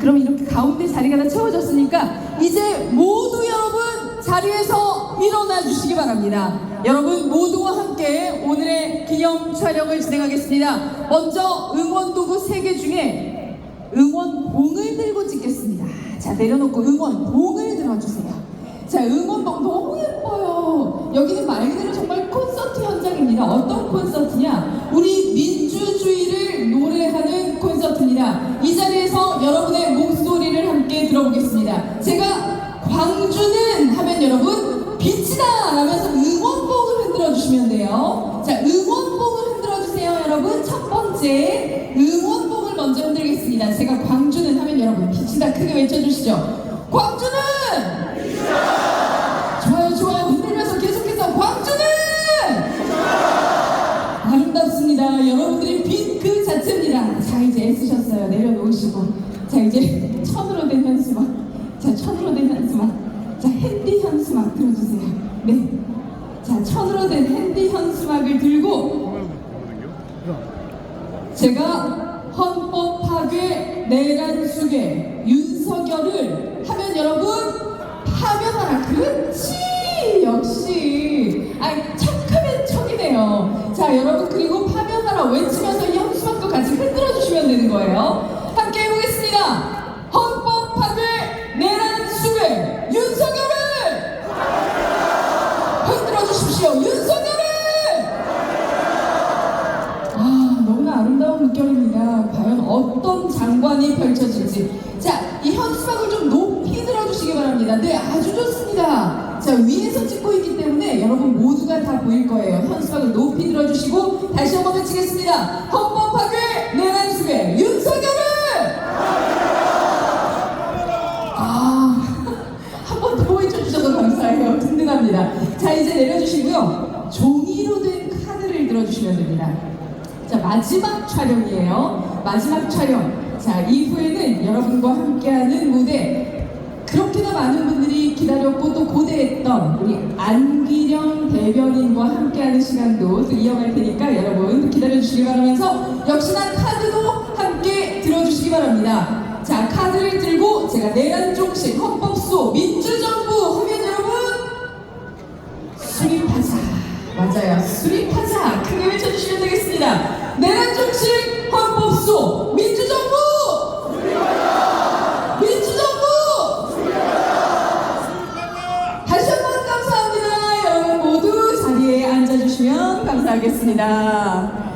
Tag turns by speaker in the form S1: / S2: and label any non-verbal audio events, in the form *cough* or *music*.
S1: 그럼 이렇게 가운데 자리가 다 채워졌으니까 이제 모두 여러분 자리에서 일어나 주시기 바랍니다. 여러분 모두와 함께 오늘의 기념 촬영을 진행하겠습니다. 먼저 응원 도구 3개 중에 응원봉을 들고 찍겠습니다. 자, 내려놓고 응원봉을 들어주세요. 자, 응원봉 너무 예뻐요. 여기는 말 그대로 정말 콘서트 현장입니다. 어떤 콘서트냐? 우리 여러분의 목소리를 함께 들어보겠습니다. 제가 광주는 하면 여러분 빛이다 라면서 응원봉을 흔들어 주시면 돼요. 자, 응원봉을 흔들어 주세요, 여러분. 첫 번째 응원봉을 먼저 흔들겠습니다. 제가 광주는 하면 여러분 빛이다 크게 외쳐 주시죠. 광주는 내려놓으시고. 자, 이제 천으로 된 현수막. 자, 천으로 된 현수막. 자, 핸디 현수막 들어주세요. 네. 자, 천으로 된 핸디 현수막을 들고 제가 헌법 파괴 내란 수계 윤석열을 하면 여러분 파면하라 그렇지 역시 아이 척하면 척이네요 자 여러분 그리고 파면하라 외치면서 이 현수막도 같이 흔들어 주시면 되는 거예요 어떤 장관이 펼쳐질지. 자, 이 현수막을 좀 높이 들어주시기 바랍니다. 네, 아주 좋습니다. 자, 위에서 찍고 있기 때문에 여러분 모두가 다 보일 거예요. 현수막을 높이 들어주시고 다시 한번 외치겠습니다. 헌법하게 내란 수계 윤석열을! 아, *laughs* 한 번 더 외쳐주셔서 감사해요. 든든합니다. 자, 이제 내려주시고요. 종이로 된 카드를 들어주시면 됩니다. 자, 마지막 촬영이에요. 마지막 촬영. 자, 이후에는 여러분과 함께하는 무대. 그렇게나 많은 분들이 기다렸고 또 고대했던 우리 안기령 대변인과 함께하는 시간도 또 이어갈 테니까 여러분 기다려주시기 바라면서 역시나 카드도 함께 들어주시기 바랍니다. 자, 카드를 들고 제가 내란 종식, 헌법소, 민주정부 감사하겠습니다.